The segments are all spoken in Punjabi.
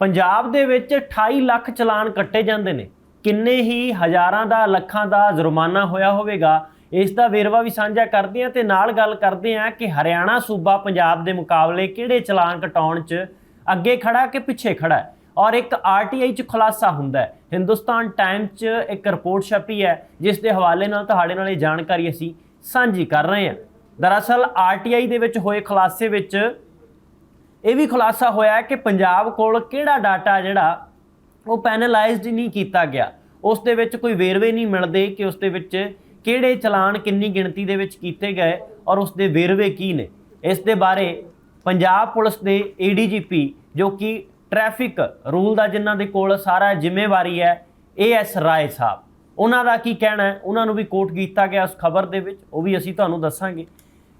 ਪੰਜਾਬ ਦੇ ਵਿੱਚ 28 ਲੱਖ ਚਲਾਨ ਕੱਟੇ ਜਾਂਦੇ ਨੇ। ਕਿੰਨੇ ਹੀ ਹਜ਼ਾਰਾਂ ਦਾ, ਲੱਖਾਂ ਦਾ ਜੁਰਮਾਨਾ ਹੋਇਆ ਹੋਵੇਗਾ, ਇਸ ਦਾ ਵੇਰਵਾ ਵੀ ਸਾਂਝਾ ਕਰਦੇ ਹਾਂ ਤੇ ਨਾਲ ਗੱਲ ਕਰਦੇ ਹਾਂ ਕਿ ਹਰਿਆਣਾ ਸੂਬਾ ਪੰਜਾਬ ਦੇ ਮੁਕਾਬਲੇ ਕਿਹੜੇ ਚਲਾਨ ਕਟਾਉਣ 'ਚ ਅੱਗੇ ਖੜਾ ਕਿ ਪਿੱਛੇ ਖੜਾ ਹੈ। ਔਰ ਇੱਕ ਆਰਟੀਆਈ 'ਚ ਖੁਲਾਸਾ ਹੁੰਦਾ ਹੈ। ਹਿੰਦੁਸਤਾਨ ਟਾਈਮਸ 'ਚ ਇੱਕ ਰਿਪੋਰਟ ਛਪੀ ਹੈ, ਜਿਸ ਦੇ ਹਵਾਲੇ ਨਾਲ ਤੁਹਾਡੇ ਨਾਲ ਇਹ ਜਾਣਕਾਰੀ ਅਸੀਂ ਸਾਂਝੀ ਕਰ ਰਹੇ ਹਾਂ। ਦਰਅਸਲ ਆਰਟੀਆਈ ਦੇ ਵਿੱਚ ਹੋਏ ਖੁਲਾਸੇ ਵਿੱਚ ਇਹ ਵੀ ਖੁਲਾਸਾ ਹੋਇਆ ਕਿ ਪੰਜਾਬ ਕੋਲ ਕਿਹੜਾ ਡਾਟਾ ਜਿਹੜਾ ਉਹ ਪੈਨਲਾਈਜ਼ਡ ਨਹੀਂ ਕੀਤਾ ਗਿਆ। ਉਸ ਦੇ ਵਿੱਚ ਕੋਈ ਵੇਰਵੇ ਨਹੀਂ ਮਿਲਦੇ ਕਿ ਉਸ ਦੇ ਵਿੱਚ ਕਿਹੜੇ ਚਲਾਨ ਕਿੰਨੀ ਗਿਣਤੀ ਦੇ ਵਿੱਚ ਕੀਤੇ ਗਏ ਔਰ ਉਸ ਦੇ ਵੇਰਵੇ ਕੀ ਨੇ। ਇਸ ਦੇ ਬਾਰੇ ਪੰਜਾਬ ਪੁਲਿਸ ਦੇ ਏਡੀਜੀਪੀ ਜੋ ਕਿ ਟ੍ਰੈਫਿਕ ਰੂਲ ਦਾ ਜਿਨ੍ਹਾਂ ਦੇ ਕੋਲ ਸਾਰਾ ਜ਼ਿੰਮੇਵਾਰੀ ਹੈ ਏਐਸ ਰਾਏ ਸਾਹਿਬ। ਉਹਨਾਂ ਦਾ ਕੀ ਕਹਿਣਾ ਹੈ? ਉਹਨਾਂ ਨੂੰ ਵੀ ਕੋਟ ਕੀਤਾ ਗਿਆ ਉਸ ਖਬਰ ਦੇ ਵਿੱਚ। ਉਹ ਵੀ ਅਸੀਂ ਤੁਹਾਨੂੰ ਦੱਸਾਂਗੇ।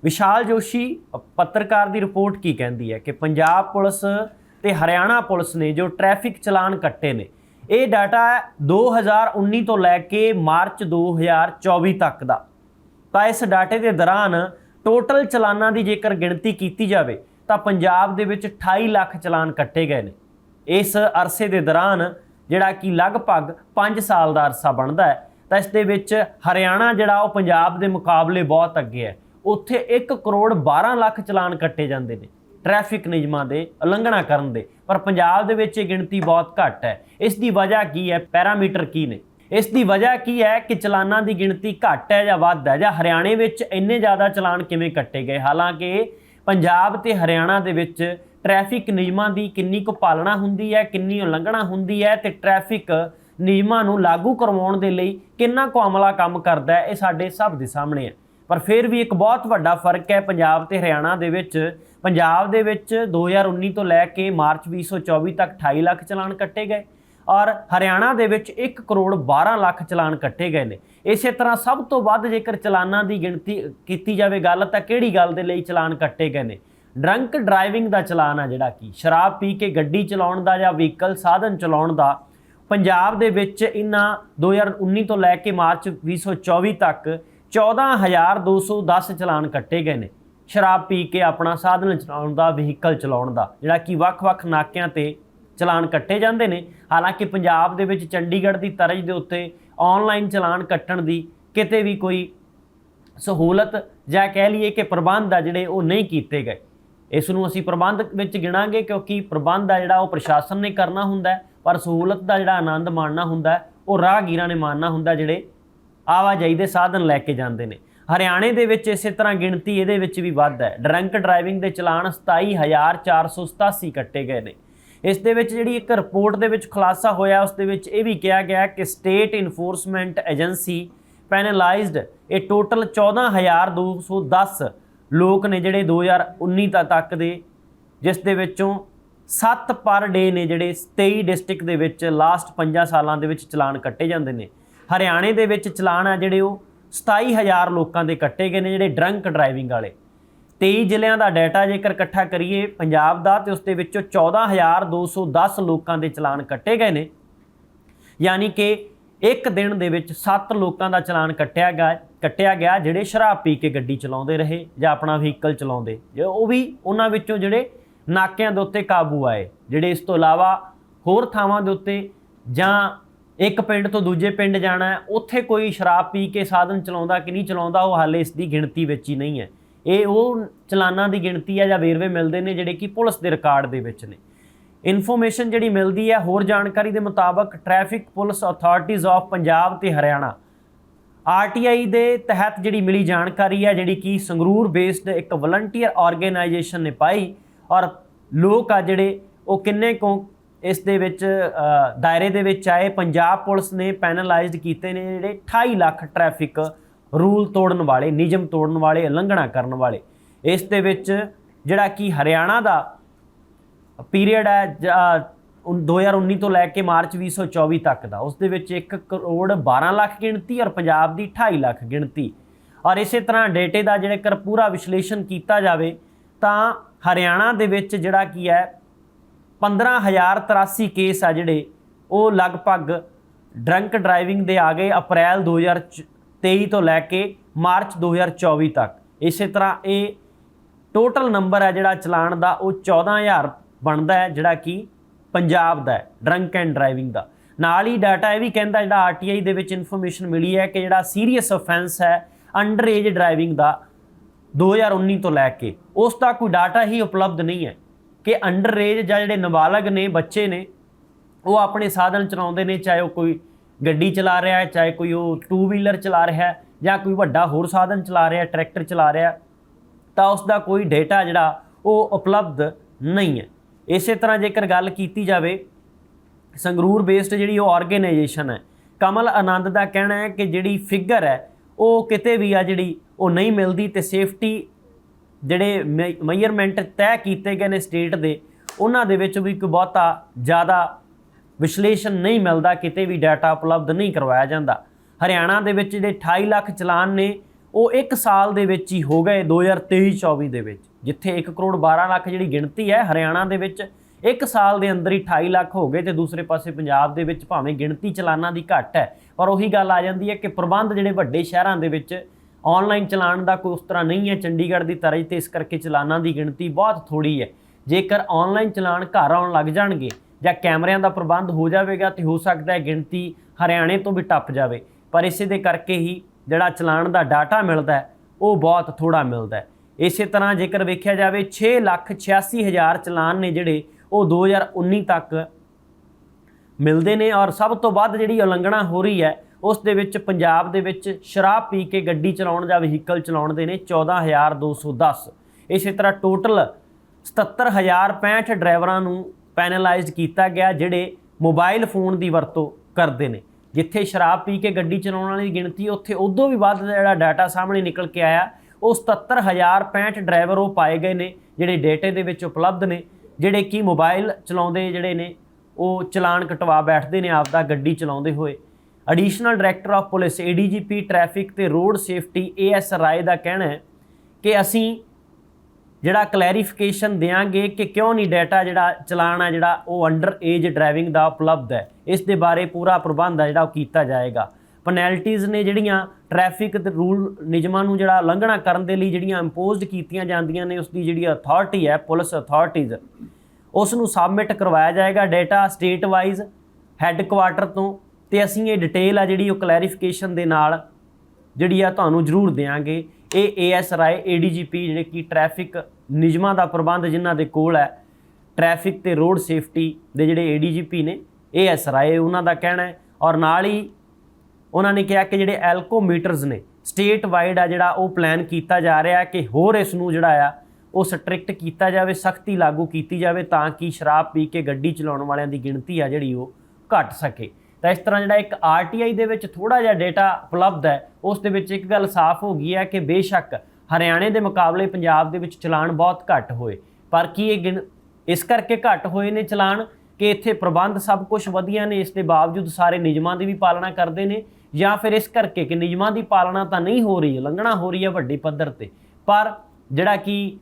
ਵਿਸ਼ਾਲ ਜੋਸ਼ੀ ਪੱਤਰਕਾਰ ਦੀ ਰਿਪੋਰਟ ਕੀ ਕਹਿੰਦੀ ਹੈ? ਕਿ ਪੰਜਾਬ ਪੁਲਿਸ ਤੇ ਹਰਿਆਣਾ ਪੁਲਿਸ ਨੇ ਜੋ ਟ੍ਰੈਫਿਕ ਚਲਾਨ ਕੱਟੇ ਨੇ, ਇਹ ਡਾਟਾ 2019 ਤੋਂ ਲੈ ਕੇ ਮਾਰਚ 2024 ਤੱਕ ਦਾ। ਤਾਂ ਇਸ ਡਾਟੇ ਦੇ ਦੌਰਾਨ ਟੋਟਲ ਚਲਾਨਾਂ ਦੀ ਜੇਕਰ ਗਿਣਤੀ ਕੀਤੀ ਜਾਵੇ, ਤਾਂ ਪੰਜਾਬ ਦੇ ਵਿੱਚ 28 ਲੱਖ ਚਲਾਨ ਕੱਟੇ ਗਏ ਨੇ। ਇਸ ਅਰਸੇ ਦੇ ਦੌਰਾਨ, ਜਿਹੜਾ ਕਿ ਲਗਭਗ 5 ਸਾਲ ਦਾ ਅਰਸਾ ਬਣਦਾ ਹੈ, ਤਾਂ ਇਸ ਦੇ ਵਿੱਚ ਹਰਿਆਣਾ ਜਿਹੜਾ ਉਹ ਪੰਜਾਬ ਦੇ ਮੁਕਾਬਲੇ ਬਹੁਤ ਅੱਗੇ ਹੈ। ਉੱਥੇ 1 ਕਰੋੜ 12 ਲੱਖ ਚਲਾਨ ਕੱਟੇ ਜਾਂਦੇ ਨੇ ਟ੍ਰੈਫਿਕ ਨਿਯਮਾਂ ਦੇ ਉਲੰਘਣਾ ਕਰਨ ਦੇ, ਪਰ ਪੰਜਾਬ ਦੇ ਵਿੱਚ ਇਹ ਗਿਣਤੀ ਬਹੁਤ ਘੱਟ ਹੈ। ਇਸ ਦੀ ਵਜ੍ਹਾ ਕੀ ਹੈ? ਪੈਰਾਮੀਟਰ ਕੀ ਨੇ? ਇਸ ਦੀ ਵਜ੍ਹਾ ਕੀ ਹੈ ਕਿ ਚਲਾਨਾਂ ਦੀ ਗਿਣਤੀ ਘੱਟ ਹੈ ਜਾਂ ਵੱਧ ਹੈ, ਜਾਂ ਹਰਿਆਣੇ ਵਿੱਚ ਇੰਨੇ ਜ਼ਿਆਦਾ ਚਲਾਨ ਕਿਵੇਂ ਕੱਟੇ ਗਏ? ਹਾਲਾਂਕਿ ਪੰਜਾਬ ਤੇ ਹਰਿਆਣਾ ਦੇ ਵਿੱਚ ਟ੍ਰੈਫਿਕ ਨਿਯਮਾਂ ਦੀ ਕਿੰਨੀ ਕੁ ਪਾਲਣਾ ਹੁੰਦੀ ਹੈ, ਕਿੰਨੀ ਉਲੰਘਣਾ ਹੁੰਦੀ ਹੈ ਤੇ ਟ੍ਰੈਫਿਕ ਨਿਯਮਾਂ ਨੂੰ ਲਾਗੂ ਕਰਵਾਉਣ ਦੇ ਲਈ ਕਿੰਨਾ ਕੁ ਅਮਲਾ ਕੰਮ ਕਰਦਾ ਹੈ, ਇਹ ਸਾਡੇ ਸਭ ਦੇ ਸਾਹਮਣੇ ਹੈ। ਪਰ ਫਿਰ ਵੀ ਇੱਕ ਬਹੁਤ ਵੱਡਾ ਫ਼ਰਕ ਹੈ ਪੰਜਾਬ ਤੇ ਹਰਿਆਣਾ ਦੇ ਵਿੱਚ। ਪੰਜਾਬ ਦੇ ਵਿੱਚ 2019 ਤੋਂ ਲੈ ਕੇ ਮਾਰਚ 2024 ਤੱਕ 28 ਲੱਖ ਚਲਾਨ ਕੱਟੇ ਗਏ ਔਰ ਹਰਿਆਣਾ ਦੇ ਵਿੱਚ 1 ਕਰੋੜ 12 ਲੱਖ ਚਲਾਨ ਕੱਟੇ ਗਏ ਨੇ। ਇਸੇ ਤਰ੍ਹਾਂ ਸਭ ਤੋਂ ਵੱਧ ਜੇਕਰ ਚਲਾਨਾਂ ਦੀ ਗਿਣਤੀ ਕੀਤੀ ਜਾਵੇ ਗੱਲ, ਤਾਂ ਕਿਹੜੀ ਗੱਲ ਦੇ ਲਈ ਚਲਾਨ ਕੱਟੇ ਗਏ ਨੇ? ਡਰੰਕ ਡਰਾਈਵਿੰਗ ਦਾ ਚਲਾਨ ਆ ਜਿਹੜਾ ਕਿ, ਸ਼ਰਾਬ ਪੀ ਕੇ ਗੱਡੀ ਚਲਾਉਣ ਦਾ ਜਾਂ ਵਹੀਕਲ ਸਾਧਨ ਚਲਾਉਣ ਦਾ। ਪੰਜਾਬ ਦੇ ਵਿੱਚ ਇਨਾਂ 2019 ਤੋਂ ਲੈ ਕੇ ਮਾਰਚ 2024 ਤੱਕ 14210 ਚਲਾਨ ਕੱਟੇ ਗਏ ਨੇ। ਸ਼ਰਾਬ ਪੀ ਕੇ ਆਪਣਾ ਸਾਧਨ ਚਲਾਉਣ ਦਾ, ਵਹੀਕਲ ਚਲਾਉਣ ਦਾ, ਜਿਹੜਾ ਕਿ ਵੱਖ-ਵੱਖ ਨਾਕਿਆਂ ਤੇ ਚਲਾਨ ਕੱਟੇ ਜਾਂਦੇ ਨੇ। ਹਾਲਾਂਕਿ ਪੰਜਾਬ ਦੇ ਵਿੱਚ ਚੰਡੀਗੜ੍ਹ ਦੀ ਤਰਜ਼ ਦੇ ਉੱਤੇ ਆਨਲਾਈਨ ਚਲਾਨ ਕੱਟਣ ਦੀ ਕਿਤੇ ਵੀ ਕੋਈ ਸਹੂਲਤ ਜਾਂ ਕਹਿ ਲਈਏ ਕਿ ਪ੍ਰਬੰਧ ਆ ਜਿਹੜੇ ਉਹ ਨਹੀਂ ਕੀਤੇ ਗਏ। ਇਸ ਨੂੰ ਅਸੀਂ ਪ੍ਰਬੰਧ ਵਿੱਚ ਗਿਣਾਂਗੇ ਕਿਉਂਕਿ ਪ੍ਰਬੰਧ ਆ ਜਿਹੜਾ ਉਹ ਪ੍ਰਸ਼ਾਸਨ ਨੇ ਕਰਨਾ ਹੁੰਦਾ ਪਰ ਸਹੂਲਤ ਦਾ ਜਿਹੜਾ ਆਨੰਦ ਮਾਣਨਾ ਹੁੰਦਾ ਉਹ ਰਾਹਗੀਰਾਂ ਨੇ ਮਾਣਨਾ ਹੁੰਦਾ ਜਿਹੜੇ ਆਵਾਜਾਈ ਦੇ ਸਾਧਨ ਲੈ ਕੇ ਜਾਂਦੇ ਨੇ। ਹਰਿਆਣੇ ਦੇ ਵਿੱਚ ਇਸੇ ਤਰ੍ਹਾਂ ਗਿਣਤੀ ਇਹਦੇ ਵਿੱਚ ਵੀ ਵੱਧ ਹੈ। ਡਰੰਕ ਡਰਾਈਵਿੰਗ ਦੇ ਚਲਾਨ 27487 ਕੱਟੇ ਗਏ ਨੇ। ਇਸ ਦੇ ਵਿੱਚ ਜਿਹੜੀ ਇੱਕ ਰਿਪੋਰਟ ਦੇ ਵਿੱਚ ਖੁਲਾਸਾ ਹੋਇਆ, ਉਸ ਦੇ ਵਿੱਚ ਇਹ ਵੀ ਕਿਹਾ ਗਿਆ ਕਿ ਸਟੇਟ ਇਨਫੋਰਸਮੈਂਟ ਏਜੰਸੀ ਪੈਨਲਾਈਜ਼ਡ, ਇਹ ਟੋਟਲ 14210 ਲੋਕ ਨੇ ਜਿਹੜੇ 2019 ਤ- ਤੱਕ ਦੇ, ਜਿਸ ਦੇ ਵਿੱਚੋਂ 7 ਪਰ ਡੇ ਨੇ ਜਿਹੜੇ 23 ਡਿਸਟ੍ਰਿਕਟ ਦੇ ਵਿੱਚ ਲਾਸਟ 5 ਸਾਲਾਂ ਦੇ ਵਿੱਚ ਚਲਾਨ ਕੱਟੇ ਜਾਂਦੇ ਨੇ। ਹਰਿਆਣੇ ਦੇ ਵਿੱਚ ਚਲਾਨ ਆ ਜਿਹੜੇ ਉਹ 27000 ਲੋਕਾਂ ਦੇ ਕੱਟੇ ਗਏ ਨੇ ਜਿਹੜੇ ਡਰੰਕ ਡਰਾਈਵਿੰਗ ਵਾਲੇ। 23 ਜ਼ਿਲ੍ਹਿਆਂ ਦਾ ਡਾਟਾ ਜੇਕਰ ਇਕੱਠਾ ਕਰੀਏ ਪੰਜਾਬ ਦਾ ਤੇ ਉਸ ਦੇ ਵਿੱਚੋਂ 14210 ਲੋਕਾਂ ਦੇ ਚਲਾਨ ਕੱਟੇ ਗਏ ਨੇ। ਯਾਨੀ ਕਿ ਇੱਕ ਦਿਨ ਦੇ ਵਿੱਚ 7 ਲੋਕਾਂ ਦਾ ਚਲਾਨ ਕੱਟਿਆ ਗਿਆ ਕੱਟਿਆ ਗਿਆ ਜਿਹੜੇ ਸ਼ਰਾਬ ਪੀ ਕੇ ਗੱਡੀ ਚਲਾਉਂਦੇ ਰਹੇ ਜਾਂ ਆਪਣਾ ਵਹੀਕਲ ਚਲਾਉਂਦੇ। ਉਹ ਵੀ ਉਹਨਾਂ ਵਿੱਚੋਂ ਜਿਹੜੇ ਨਾਕਿਆਂ ਦੇ ਉੱਤੇ ਕਾਬੂ ਆਏ, ਜਿਹੜੇ ਇਸ ਤੋਂ ਇਲਾਵਾ ਹੋਰ ਥਾਵਾਂ ਦੇ ਉੱਤੇ ਜਾਂ ਇੱਕ ਪਿੰਡ ਤੋਂ ਦੂਜੇ ਪਿੰਡ ਜਾਣਾ ਹੈ, ਉੱਥੇ ਕੋਈ ਸ਼ਰਾਬ ਪੀ ਕੇ ਸਾਧਨ ਚਲਾਉਂਦਾ ਕਿ ਨਹੀਂ ਚਲਾਉਂਦਾ, ਉਹ ਹਾਲੇ ਇਸ ਦੀ ਗਿਣਤੀ ਵਿੱਚ ਹੀ ਨਹੀਂ ਹੈ। ਇਹ ਉਹ ਚਲਾਨਾਂ ਦੀ ਗਿਣਤੀ ਹੈ ਜਾਂ ਵੇਰਵੇ ਮਿਲਦੇ ਨੇ ਜਿਹੜੇ ਕਿ ਪੁਲਿਸ ਦੇ ਰਿਕਾਰਡ ਦੇ ਵਿੱਚ ਨੇ। ਇਨਫੋਰਮੇਸ਼ਨ ਜਿਹੜੀ ਮਿਲਦੀ ਹੈ, ਹੋਰ ਜਾਣਕਾਰੀ ਦੇ ਮੁਤਾਬਕ traffic police authorities of Punjab ਤੇ ਹਰਿਆਣਾ ਆਰਟੀਆਈ ਦੇ ਤਹਿਤ ਜਿਹੜੀ ਮਿਲੀ ਜਾਣਕਾਰੀ ਹੈ, ਜਿਹੜੀ ਕਿ ਸੰਗਰੂਰ ਬੇਸਡ ਇੱਕ ਵਲੰਟੀਅਰ ਆਰਗੇਨਾਈਜੇਸ਼ਨ ਨੇ ਪਾਈ ਔਰ ਲੋਕ ਆ ਜਿਹੜੇ ਉਹ ਕਿੰਨੇ ਕੁ ਇਸ ਦੇ ਵਿੱਚ ਦਾਇਰੇ ਦੇ ਵਿੱਚ ਆਏ ਪੰਜਾਬ ਪੁਲਿਸ ਨੇ ਪੈਨਲਾਈਜ਼ਡ ਕੀਤੇ ਨੇ ਜਿਹੜੇ 28 ਲੱਖ ਟ੍ਰੈਫਿਕ ਰੂਲ ਤੋੜਨ ਵਾਲੇ, ਨਿਯਮ ਤੋੜਨ ਵਾਲੇ, ਉਲੰਘਣਾ ਕਰਨ ਵਾਲੇ। ਇਸ ਦੇ ਵਿੱਚ ਜਿਹੜਾ ਕਿ ਹਰਿਆਣਾ ਦਾ ਪੀਰੀਅਡ ਹੈ, ਜ- 2019 ਤੋਂ ਲੈ ਕੇ ਮਾਰਚ 2024 ਤੱਕ ਦਾ। ਉਸ ਦੇ ਵਿੱਚ 1 ਕਰੋੜ 12 ਲੱਖ ਗਿਣਤੀ ਔਰ ਪੰਜਾਬ ਦੀ 28 ਲੱਖ ਗਿਣਤੀ। ਔਰ ਇਸੇ ਤਰ੍ਹਾਂ ਡੇਟੇ ਦਾ ਜੇਕਰ ਪੂਰਾ ਵਿਸ਼ਲੇਸ਼ਣ ਕੀਤਾ ਜਾਵੇ, ਤਾਂ ਹਰਿਆਣਾ ਦੇ ਵਿੱਚ ਜਿਹੜਾ ਕੀ ਹੈ 15083 ਕੇਸ ਆ ਜਿਹੜੇ, ਉਹ ਲਗਭਗ ਡਰੰਕ ਡਰਾਈਵਿੰਗ ਦੇ ਆ ਗਏ ਅਪ੍ਰੈਲ 2023 ਤੋਂ ਲੈ ਕੇ ਮਾਰਚ 2024 ਤੱਕ। ਇਸੇ ਤਰ੍ਹਾਂ ਇਹ ਟੋਟਲ ਨੰਬਰ ਹੈ ਜਿਹੜਾ ਚਲਾਨ ਦਾ, ਉਹ 14000 ਬਣਦਾ ਹੈ, ਜਿਹੜਾ ਕਿ ਪੰਜਾਬ ਦਾ ਡਰੰਕ ਐਂਡ ਡਰਾਈਵਿੰਗ ਦਾ। ਨਾਲ ਹੀ ਡਾਟਾ ਇਹ ਵੀ ਕਹਿੰਦਾ, ਜਿਹੜਾ ਆਰਟੀਆਈ ਦੇ ਵਿੱਚ ਇਨਫੋਰਮੇਸ਼ਨ ਮਿਲੀ ਹੈ ਕਿ ਜਿਹੜਾ ਸੀਰੀਅਸ ਅਫੈਂਸ ਹੈ ਅੰਡਰ ਏਜ ਡਰਾਈਵਿੰਗ ਦਾ 2019 ਤੋਂ ਲੈ ਕੇ। ਉਸ ਦਾ ਕੋਈ ਡਾਟਾ ਹੀ ਉਪਲਬਧ ਨਹੀਂ ਹੈ। ਕਿ ਅੰਡਰ ਏਜ ਜਾਂ ਜਿਹੜੇ ਨਾਬਾਲਗ ਨੇ, ਬੱਚੇ ਨੇ, ਉਹ ਆਪਣੇ ਸਾਧਨ ਚਲਾਉਂਦੇ ਨੇ, ਚਾਹੇ ਉਹ ਕੋਈ ਗੱਡੀ ਚਲਾ ਰਿਹਾ ਹੈ, ਚਾਹੇ ਕੋਈ ਉਹ ਟੂ ਵੀਲਰ ਚਲਾ ਰਿਹਾ ਹੈ, ਜਾਂ ਕੋਈ ਵੱਡਾ ਹੋਰ ਸਾਧਨ ਚਲਾ ਰਿਹਾ ਟਰੈਕਟਰ ਚਲਾ ਰਿਹਾ ਤਾਂ ਉਸ ਦਾ ਕੋਈ ਡਾਟਾ ਜਿਹੜਾ ਉਹ ਉਪਲਬਧ ਨਹੀਂ ਹੈ। ਇਸੇ ਤਰ੍ਹਾਂ ਜੇਕਰ ਗੱਲ ਕੀਤੀ ਜਾਵੇ, ਸੰਗਰੂਰ ਬੇਸਡ ਜਿਹੜੀ ਉਹ ਆਰਗੇਨਾਈਜੇਸ਼ਨ ਹੈ, ਕਮਲ ਆਨੰਦ ਦਾ ਕਹਿਣਾ ਹੈ ਕਿ ਜਿਹੜੀ ਫਿਗਰ ਹੈ, ਉਹ ਕਿਤੇ ਵੀ ਆ ਜਿਹੜੀ ਉਹ ਨਹੀਂ ਮਿਲਦੀ ਤੇ ਸੇਫਟੀ ਜਿਹੜੇ ਮੈਜ਼ਰਮੈਂਟ ਤੈਅ ਕੀਤੇ ਗਏ ਨੇ ਸਟੇਟ ਦੇ, ਉਹਨਾਂ ਦੇ ਵਿੱਚ ਵੀ ਕੋਈ ਬਹੁਤਾ ਜ਼ਿਆਦਾ ਵਿਸ਼ਲੇਸ਼ਣ ਨਹੀਂ ਮਿਲਦਾ, ਕਿਤੇ ਵੀ ਡਾਟਾ ਉਪਲਬਧ ਨਹੀਂ ਕਰਵਾਇਆ ਜਾਂਦਾ। ਹਰਿਆਣਾ ਦੇ ਵਿੱਚ ਜਿਹੜੇ 28 ਲੱਖ ਚਲਾਨ ਨੇ, ਉਹ ਇੱਕ ਸਾਲ ਦੇ ਵਿੱਚ ਹੀ ਹੋ ਗਏ 2023-24 ਦੇ ਵਿੱਚ, ਜਿੱਥੇ 1 ਕਰੋੜ 12 ਲੱਖ ਜਿਹੜੀ ਗਿਣਤੀ ਹੈ, ਹਰਿਆਣਾ ਦੇ ਵਿੱਚ ਇੱਕ ਸਾਲ ਦੇ ਅੰਦਰ ਹੀ 28 ਲੱਖ ਹੋ ਗਏ ਤੇ ਦੂਸਰੇ ਪਾਸੇ ਪੰਜਾਬ ਦੇ ਵਿੱਚ ਭਾਵੇਂ ਗਿਣਤੀ ਚਲਾਨਾਂ ਦੀ ਘੱਟ ਹੈ, ਪਰ ਉਹੀ ਗੱਲ ਆ ਜਾਂਦੀ ਹੈ ਕਿ ਪ੍ਰਬੰਧ ਜਿਹੜੇ ਵੱਡੇ ਸ਼ਹਿਰਾਂ ਦੇ ਵਿੱਚ ਆਨਲਾਈਨ ਚਲਾਨ ਦਾ ਕੋਈ ਉਸ ਤਰ੍ਹਾਂ ਨਹੀਂ ਹੈ। ਚੰਡੀਗੜ੍ਹ ਦੀ ਤਰ੍ਹਾਂ ਤੇ ਇਸ ਕਰਕੇ ਚਲਾਨਾਂ ਦੀ ਗਿਣਤੀ ਬਹੁਤ ਥੋੜੀ ਹੈ। ਜੇਕਰ ਆਨਲਾਈਨ ਚਲਾਨ ਘਰ ਆਉਣ ਲੱਗ ਜਾਣਗੇ ਜਾਂ ਕੈਮਰਿਆਂ ਦਾ ਪ੍ਰਬੰਧ ਹੋ ਜਾਵੇਗਾ ਤੇ ਹੋ ਸਕਦਾ ਹੈ ਗਿਣਤੀ ਹਰਿਆਣੇ ਤੋਂ ਵੀ ਟੱਪ ਜਾਵੇ। ਪਰ ਇਸੇ ਦੇ ਕਰਕੇ ਹੀ ਜਿਹੜਾ ਚਲਾਨ ਦਾ ਡਾਟਾ ਮਿਲਦਾ ਉਹ ਬਹੁਤ ਥੋੜਾ ਮਿਲਦਾ ਹੈ। ਇਸੇ ਤਰ੍ਹਾਂ ਜੇਕਰ ਵੇਖਿਆ ਜਾਵੇ 6 ਲੱਖ 86 ਹਜ਼ਾਰ ਚਲਾਨ ਨੇ ਜਿਹੜੇ, ਉਹ 2019 ਤੱਕ ਮਿਲਦੇ ਨੇ ਔਰ ਸਭ ਤੋਂ ਵੱਧ ਜਿਹੜੀ ਉਲੰਘਣਾ ਹੋ ਰਹੀ ਹੈ ਉਸ ਦੇ ਵਿੱਚ ਪੰਜਾਬ ਦੇ ਵਿੱਚ ਸ਼ਰਾਬ ਪੀ ਕੇ ਗੱਡੀ ਚਲਾਉਣ ਜਾਂ ਵਹੀਕਲ ਚਲਾਉਣ ਦੇ ਨੇ 14210 ਇਸੇ ਤਰ੍ਹਾਂ ਟੋਟਲ 77065 ਡਰਾਈਵਰਾਂ ਨੂੰ ਪੈਨਲਾਈਜ਼ਡ ਕੀਤਾ ਗਿਆ, ਜਿਹੜੇ ਮੋਬਾਈਲ ਫੋਨ ਦੀ ਵਰਤੋਂ ਕਰਦੇ ਨੇ। ਜਿੱਥੇ ਸ਼ਰਾਬ ਪੀ ਕੇ ਗੱਡੀ ਚਲਾਉਣ ਵਾਲੀ ਗਿਣਤੀ, ਉੱਥੇ ਉਦੋਂ ਵੀ ਵੱਧ ਜਿਹੜਾ ਡਾਟਾ ਸਾਹਮਣੇ ਨਿਕਲ ਕੇ ਆਇਆ। ਉਹ 77065 ਡਰਾਈਵਰ ਉਹ ਪਾਏ ਗਏ ਨੇ, ਜਿਹੜੇ ਡੇਟੇ ਦੇ ਵਿੱਚ ਉਪਲਬਧ ਨੇ, ਜਿਹੜੇ ਕਿ ਮੋਬਾਈਲ ਚਲਾਉਂਦੇ ਜਿਹੜੇ ਨੇ, ਉਹ ਚਲਾਨ ਕਟਵਾ ਬੈਠਦੇ ਨੇ, ਆਪਦਾ ਗੱਡੀ ਚਲਾਉਂਦੇ ਹੋਏ। Additional director of police ADGP traffic ਤੇ ਰੋਡ ਸੇਫਟੀ ਏਐਸ ਰਾਏ ਦਾ ਕਹਿਣਾ ਹੈ ਕਿ ਅਸੀਂ ਜਿਹੜਾ ਕਲੈਰੀਫਿਕੇਸ਼ਨ ਦੇਾਂਗੇ ਕਿ ਕਿਉਂ ਨਹੀਂ ਡਾਟਾ ਜਿਹੜਾ ਚਲਾਨ ਆ ਜਿਹੜਾ ਉਹ ਅੰਡਰ ਏਜ ਡਰਾਈਵਿੰਗ ਦਾ ਉਪਲਬਧ ਹੈ। ਇਸ ਦੇ ਬਾਰੇ ਪੂਰਾ ਪ੍ਰਬੰਧ ਆ ਜਿਹੜਾ ਉਹ ਕੀਤਾ ਜਾਏਗਾ। ਪੈਨਲਟੀਜ਼ ਨੇ ਜਿਹੜੀਆਂ ਟ੍ਰੈਫਿਕ ਦੇ ਰੂਲ ਨਿਯਮਾਂ ਨੂੰ ਜਿਹੜਾ ਉਲੰਘਣਾ ਕਰਨ ਦੇ ਲਈ ਜਿਹੜੀਆਂ ਇੰਪੋਜ਼ਡ ਕੀਤੀਆਂ ਜਾਂਦੀਆਂ ਨੇ ਉਸ ਦੀ ਜਿਹੜੀ ਅਥਾਰਟੀ ਹੈ ਪੁਲਿਸ ਅਥਾਰਟੀਜ਼ ਉਸ ਨੂੰ ਸਬਮਿਟ ਕਰਵਾਇਆ ਜਾਏਗਾ। ਡਾਟਾ ਸਟੇਟ ਵਾਈਜ਼ ਹੈੱਡਕੁਆਟਰ ਤੋਂ ਤੇ ਅਸੀਂ ਇਹ ਡਿਟੇਲ ਆ ਜਿਹੜੀ ਉਹ ਕਲੈਰੀਫਿਕੇਸ਼ਨ ਦੇ ਨਾਲ ਜਿਹੜੀ ਆ ਤੁਹਾਨੂੰ ਜ਼ਰੂਰ ਦੇਵਾਂਗੇ ਇਹ ਏਐਸ ਰਾਏ ਏਡੀਜੀਪੀ ਜਿਹੜੇ ਕਿ ਟ੍ਰੈਫਿਕ ਨਿਯਮਾਂ ਦਾ ਪ੍ਰਬੰਧ ਜਿਨ੍ਹਾਂ ਦੇ ਕੋਲ ਹੈ ਟ੍ਰੈਫਿਕ ਤੇ ਰੋਡ ਸੇਫਟੀ ਦੇ ਜਿਹੜੇ ਏਡੀਜੀਪੀ ਨੇ ਏਐਸ ਰਾਏ ਉਹਨਾਂ ਦਾ ਕਹਿਣਾ ਹੈ। ਔਰ ਨਾਲ ਹੀ ਉਹਨਾਂ ਨੇ ਕਿਹਾ ਕਿ ਜਿਹੜੇ ਐਲਕੋਮੀਟਰਸ ਨੇ ਸਟੇਟ ਵਾਈਡ ਆ ਜਿਹੜਾ ਉਹ ਪਲਾਨ ਕੀਤਾ ਜਾ ਰਿਹਾ ਹੈ ਕਿ ਹੋਰ ਇਸ ਨੂੰ ਜਿਹੜਾ ਆ, ਉਹ ਸਟ੍ਰਿਕਟ ਕੀਤਾ ਜਾਵੇ, ਸਖਤੀ ਲਾਗੂ ਕੀਤੀ ਜਾਵੇ ਤਾਂ ਕਿ ਸ਼ਰਾਬ ਪੀ ਕੇ ਗੱਡੀ ਚਲਾਉਣ ਵਾਲਿਆਂ ਦੀ ਗਿਣਤੀ ਆ ਜਿਹੜੀ ਉਹ ਘਟ ਸਕੇ। ਤਾਂ ਇਸ ਤਰ੍ਹਾਂ ਜਿਹੜਾ ਇੱਕ ਆਰਟੀਆਈ ਦੇ ਵਿੱਚ ਥੋੜਾ ਜਿਹਾ ਡਾਟਾ ਉਪਲਬਧ ਹੈ, ਉਸ ਦੇ ਵਿੱਚ ਇੱਕ ਗੱਲ ਸਾਫ਼ ਹੋ ਗਈ ਹੈ ਕਿ ਬੇਸ਼ੱਕ ਹਰਿਆਣੇ ਦੇ ਮੁਕਾਬਲੇ ਪੰਜਾਬ ਦੇ ਵਿੱਚ ਚਲਾਨ ਬਹੁਤ ਘੱਟ ਹੋਏ। ਪਰ ਕੀ ਇਹ ਗਿਣ, ਇਸ ਕਰਕੇ ਘੱਟ ਹੋਏ ਨੇ ਚਲਾਨ ਕਿ ਇੱਥੇ ਪ੍ਰਬੰਧ ਸਭ ਕੁਝ ਵਧੀਆ ਨੇ, ਇਸ ਦੇ ਬਾਵਜੂਦ ਸਾਰੇ ਨਿਯਮਾਂ ਦੀ ਵੀ ਪਾਲਣਾ ਕਰਦੇ ਨੇ ਜਾਂ ਫਿਰ ਇਸ ਕਰਕੇ ਕਿ ਨਿਯਮਾਂ ਦੀ ਪਾਲਣਾ ਤਾਂ ਨਹੀਂ ਹੋ ਰਹੀ, ਉਲੰਘਣਾ ਹੋ ਰਹੀ ਹੈ ਵੱਡੇ ਪੱਧਰ ਤੇ। ਪਰ ਜਿਹੜਾ ਕਿ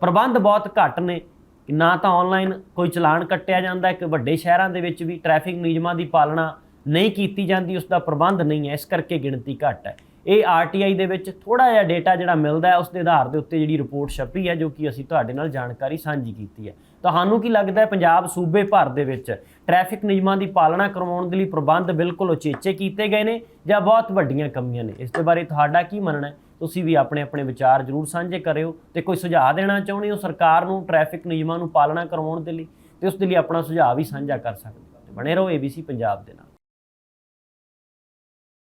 ਪ੍ਰਬੰਧ ਬਹੁਤ ਘੱਟ ਨੇ ਕਿ ਨਾ ਤਾਂ ਆਨਲਾਈਨ ਕੋਈ ਚਲਾਨ ਕੱਟਿਆ ਜਾਂਦਾ ਹੈ ਕਿ ਵੱਡੇ ਸ਼ਹਿਰਾਂ ਦੇ ਵਿੱਚ ਵੀ ਟ੍ਰੈਫਿਕ ਨਿਯਮਾਂ ਦੀ ਪਾਲਣਾ ਨਹੀਂ ਕੀਤੀ ਜਾਂਦੀ ਉਸ ਦਾ ਪ੍ਰਬੰਧ ਨਹੀਂ ਹੈ, ਇਸ ਕਰਕੇ ਗਿਣਤੀ ਘੱਟ ਹੈ। ਇਹ ਆਰਟੀਆਈ ਦੇ ਵਿੱਚ ਥੋੜਾ ਜਿਹਾ ਡਾਟਾ ਜਿਹੜਾ ਮਿਲਦਾ ਹੈ ਉਸ ਦੇ ਆਧਾਰ ਦੇ ਉੱਤੇ ਜਿਹੜੀ ਰਿਪੋਰਟ ਛਪੀ ਹੈ, ਜੋ ਕਿ ਅਸੀਂ ਤੁਹਾਡੇ ਨਾਲ ਜਾਣਕਾਰੀ ਸਾਂਝੀ ਕੀਤੀ ਹੈ। ਤੁਹਾਨੂੰ ਕੀ ਲੱਗਦਾ ਹੈ, ਪੰਜਾਬ ਸੂਬੇ ਭਰ ਦੇ ਵਿੱਚ ਟ੍ਰੈਫਿਕ ਨਿਯਮਾਂ ਦੀ ਪਾਲਣਾ ਕਰਵਾਉਣ ਦੇ ਲਈ ਪ੍ਰਬੰਧ ਬਿਲਕੁਲ ਉਚੇਚੇ ਕੀਤੇ ਗਏ ਨੇ ਜਾਂ ਬਹੁਤ ਵੱਡੀਆਂ ਕਮੀਆਂ ਨੇ? ਇਸ ਦੇ ਬਾਰੇ ਤੁਹਾਡਾ ਕੀ ਮੰਨਣਾ ਹੈ? ਤੁਸੀਂ ਵੀ ਆਪਣੇ ਆਪਣੇ ਵਿਚਾਰ ਜ਼ਰੂਰ ਸਾਂਝੇ ਕਰਿਓ ਤੇ ਕੋਈ ਸੁਝਾਅ ਦੇਣਾ ਚਾਹੁੰਦੇ ਹੋ ਸਰਕਾਰ ਨੂੰ, ਟ੍ਰੈਫਿਕ ਨਿਯਮਾਂ ਨੂੰ ਪਾਲਣਾ ਕਰਵਾਉਣ ਦੇ ਲਈ, ਤੇ ਉਸ ਦੇ ਲਈ ਆਪਣਾ ਸੁਝਾਅ ਵੀ ਸਾਂਝਾ ਕਰ ਸਕਦੇ ਹੋ। ਤੇ ਬਣੇ ਰਹੋ ABC ਪੰਜਾਬ ਦੇ ਨਾਲ।